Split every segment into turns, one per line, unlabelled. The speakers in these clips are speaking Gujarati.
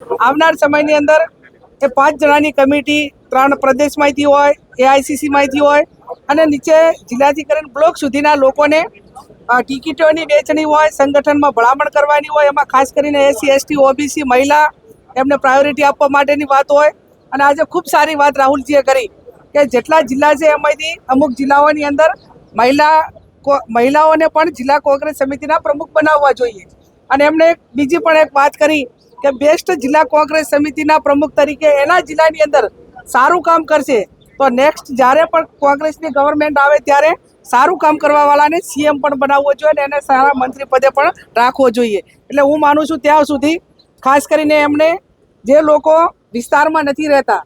આવનાર સમયની અંદર એ પાંચ જણાની કમિટી, ત્રણ પ્રદેશમાંથી હોય એઆઈસીસીમાંથી હોય અને નીચે જિલ્લાધિકરણ બ્લોક સુધીના લોકોને ટિકિટોની વેચણી હોય, સંગઠનમાં ભલામણ કરવાની હોય, એમાં ખાસ કરીને એસસી, એસટી, ઓબીસી મહિલા એમને પ્રાયોરિટી આપવા માટેની વાત હોય. અને આજે ખૂબ સારી વાત રાહુલજીએ કરી કે જેટલા જિલ્લા છે એમાંથી અમુક જિલ્લાઓની અંદર મહિલા મહિલાઓને પણ જિલ્લા કોંગ્રેસ સમિતિના પ્રમુખ બનાવવા જોઈએ. અને એમણે બીજી પણ એક વાત કરી કે બેસ્ટ જિલ્લા કોંગ્રેસ સમિતિના પ્રમુખ તરીકે એના જિલ્લાની અંદર સારું કામ કરશે. તો નેક્સ્ટ જ્યારે પણ કોંગ્રેસની ગવર્મેન્ટ આવે ત્યારે સારું કામ કરવાવાળાને સીએમ પણ બનાવવો જોઈએ અને એને સારા મંત્રી પદે પણ રાખવો જોઈએ. એટલે હું માનું છું ત્યાં સુધી ખાસ કરીને એમને જે લોકો વિસ્તારમાં નથી રહેતા,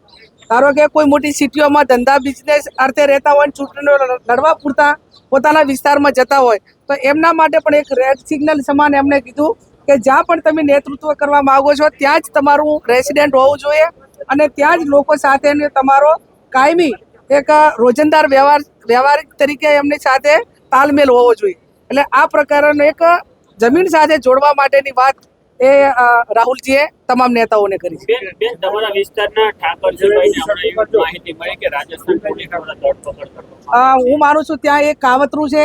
ધારો કે કોઈ મોટી સિટીઓમાં ધંધા બિઝનેસ અર્થે રહેતા હોય ચૂંટણીઓ લડવા પૂરતા પોતાના વિસ્તારમાં જતા હોય, તો એમના માટે પણ એક રેડ સિગ્નલ સમાન એમણે કીધું કે જ્યાં પણ તમે નેતૃત્વ કરવા માંગો છો ત્યાં જ તમારું રેસિડેન્ટ હોવું જોઈએ અને ત્યાં જ લોકો સાથે તમારો કાયમી એક રોજંદાર વ્યવહાર વ્યવહારિક તરીકે એમની સાથે તાલમેલ હોવો જોઈએ. એટલે આ પ્રકારનો એક જમીન સાથે જોડવા માટેની વાત એ રાહુલજીએ તમામ નેતાઓને કરી છે.
બેન તમારા વિસ્તારના માહિતી મળી કે રાજસ્થાન
હું માનું છું ત્યાં એક કાવતરું છે.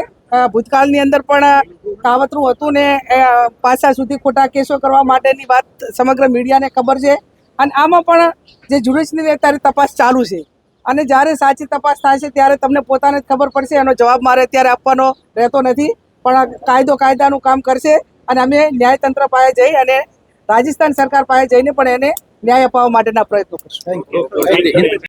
ભૂતકાળની અંદર પણ કાવતરું હતું ને એ પાછા સુધી ખોટા કેસો કરવા માટેની વાત સમગ્ર મીડિયાને ખબર છે. અને આમાં પણ જે જુડિશની અત્યારે તપાસ ચાલુ છે. અને જ્યારે સાચી તપાસ છે ત્યારે તમને પોતાને જ ખબર પડશે, એનો જવાબ મારે અત્યારે આપવાનો રહેતો નથી. પણ કાયદો કાયદાનું કામ કરશે અને અમે ન્યાયતંત્ર પાસે જઈ અને રાજસ્થાન સરકાર પાસે જઈને પણ એને ન્યાય અપાવવા માટેના પ્રયત્નો કરશું.
આવી?